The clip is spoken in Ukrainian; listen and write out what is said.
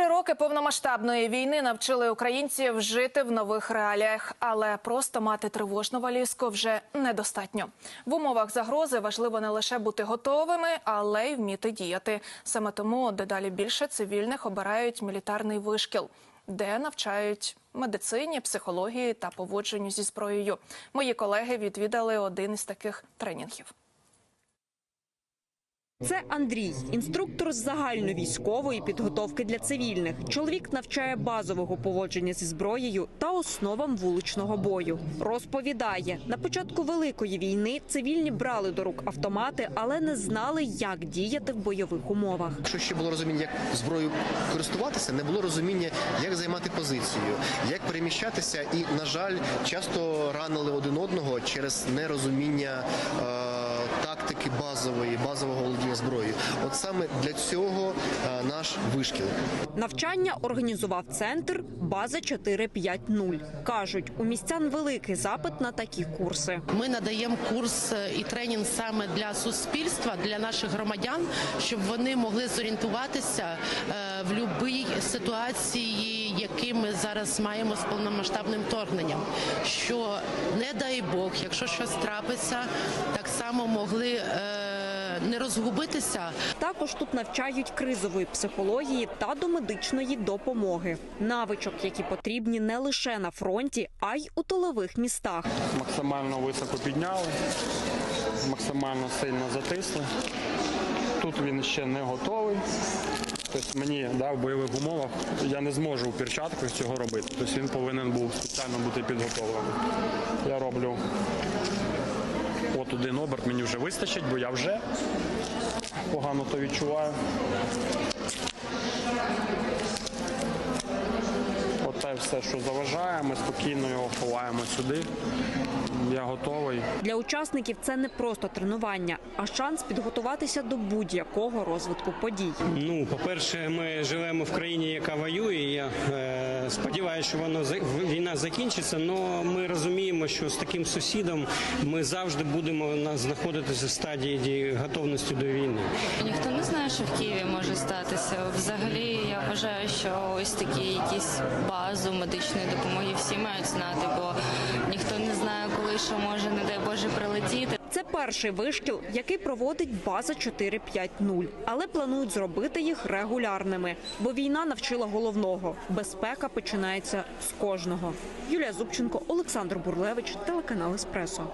Три роки повномасштабної війни навчили українців жити в нових реаліях, але просто мати тривожну валізку вже недостатньо. В умовах загрози важливо не лише бути готовими, але й вміти діяти. Саме тому дедалі більше цивільних обирають мілітарний вишкіл, де навчають медицині, психології та поводженню зі зброєю. Мої колеги відвідали один із таких тренінгів. Це Андрій, інструктор з загальновійськової підготовки для цивільних. Чоловік навчає базового поводження зі зброєю та основам вуличного бою. Розповідає, на початку великої війни цивільні брали до рук автомати, але не знали, як діяти в бойових умовах. Якщо ще було розуміння, як зброєю користуватися, не було розуміння, як займати позицію, як переміщатися, і на жаль, часто ранили один одного через нерозуміння е, тактики базової, базового володіння зброєю. От саме для цього е, наш вишкіл. Навчання організував центр База 450. кажуть, у містян великий запит на такі курси. Ми надаємо курс е, і тренінг саме для суспільства, для наших громадян, щоб вони могли зорієнтуватися е, в будь-якій ситуації, які ми зараз маємо з повномасштабним вторгненням. Що не дай Бог, якщо щось трапиться, само могли е, не розгубитися, Також тут навчають кризової психології та домедичної допомоги, навичок, які потрібні не лише на фронті, а й у тилових містах. максимально високо підняли, максимально сильно затисли. Тут він ще не готовий. Тобто мені да, в бойових умовах я не зможу у перчатках цього робити. Тобто він повинен був спеціально бути підготовлений. Я роблю от один оберт, мені вже вистачить, бо я вже погано то відчуваю. Оте все, що заважає, ми спокійно його ховаємо сюди. Я готовий. Для учасників це не просто тренування, а шанс підготуватися до будь-якого розвитку подій. Ну, по-перше, ми живемо в країні, яка воює. Я е, сподіваюся, що воно війна закінчиться. але ми розуміємо, що з таким сусідом ми завжди будемо знаходитися в стадії ді- готовності до війни. Ніхто не знає, що в Києві може статися. Взагалі, я вважаю, що ось такі якісь базу медичної допомоги всі мають знати, бо ніхто не знає, коли що може, не дай Боже, прилетіти. Перший вишкіл, який проводить база 450. але планують зробити їх регулярними, бо війна навчила головного безпека починається з кожного. Юлія Зубченко, Олександр Бурлевич, телеканал Еспресо.